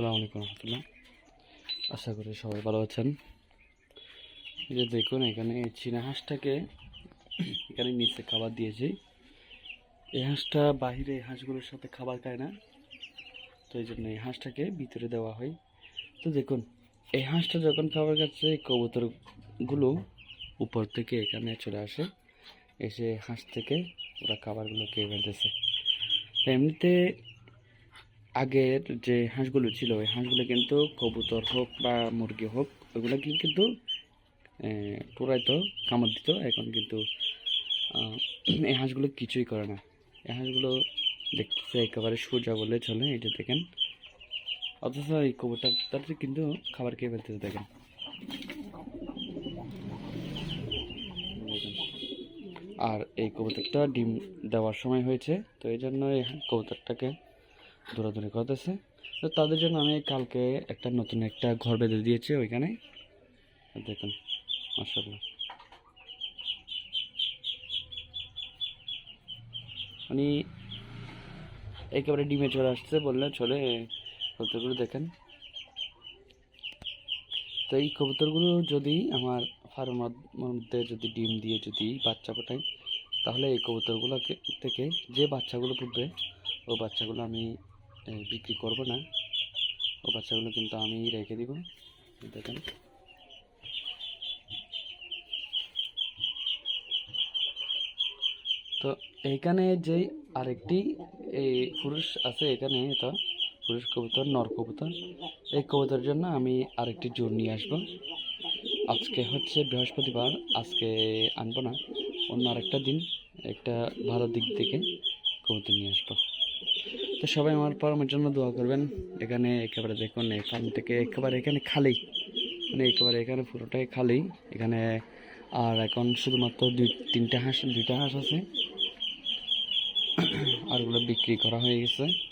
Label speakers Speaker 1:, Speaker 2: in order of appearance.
Speaker 1: আসসালামু আলাইকুম রহমতুল্লাহ। আশা করি সবাই ভালো আছেন। যে দেখুন, এখানে চীনা হাঁসটাকে এখানে নিচে খাবার দিয়েছি। এই হাঁসটা এই হাঁসগুলোর সাথে খাবার খায় না। তো এই জন্য এই হাঁসটাকে ভিতরে দেওয়া হয়। তো দেখুন, এই হাঁসটা যখন খাবার খাচ্ছে কবুতরগুলো উপর থেকে এখানে চলে আসে। এসে হাঁস থেকে ওরা খাবারগুলো খেয়ে ফেলতেছে। এমনিতে আগের যে হাঁসগুলো ছিল, ওই হাঁসগুলো কিন্তু কবুতর হোক বা মুরগি হোক, ওগুলো কিন্তু টোরাইতো কামড় দিত। এখন কিন্তু এই হাঁসগুলো কিছুই করে না। এই হাঁসগুলো দেখতেছে একেবারে সোজা বলে চলে এটা দেখেন। অথচ এই কবুতর তাদের কিন্তু খাবার খেয়ে দেখেন দেখেন। আর এই কবুতরটা ডিম দেওয়ার সময় হয়েছে, তো এই জন্য এই কবুতরটাকে দৌড়াদৌড়ি করতেছে। তো তাদের জন্য আমি কালকে একটা নতুন একটা ঘর বেঁধে দিয়েছি ওইখানে। দেখুন মাসাল্লাহ উনি একেবারে ডিমে চলে আসছে বললে চলে, কবুতরগুলো দেখেন। তো এই কবুতরগুলো যদি আমার ফার্মের মধ্যে যদি ডিম দিয়ে যদি বাচ্চা ফোটাই তাহলে এই কবুতরগুলোকে থেকে যে বাচ্চাগুলো ফুটবে ও বাচ্চাগুলো আমি বিক্রি করব না। ও বাচ্চাগুলো কিন্তু আমি রেখে দিব। দেখেন। তো এইখানে যে আরেকটি এই পুরুষ আছে এখানে, এটা পুরুষ কবুতর, নর কবুতর। এই কবুতরের জন্য আমি আরেকটি জোর নিয়ে আসব। আজকে হচ্ছে বৃহস্পতিবার, আজকে আনব না। অন্য আরেকটা দিন, একটা ভালো দিক থেকে কবুতর নিয়ে আসব। তো সবাই আমার ফার্মের জন্য দোয়া করবেন। এখানে একেবারে দেখুন এখান থেকে একেবারে এখানে খালি। মানে একেবারে এখানে পুরোটাই খালি। এখানে আর এখন শুধুমাত্র দুই, তিনটা হাঁস, দুইটা হাঁস আছে। আরগুলো বিক্রি করা হয়ে গেছে।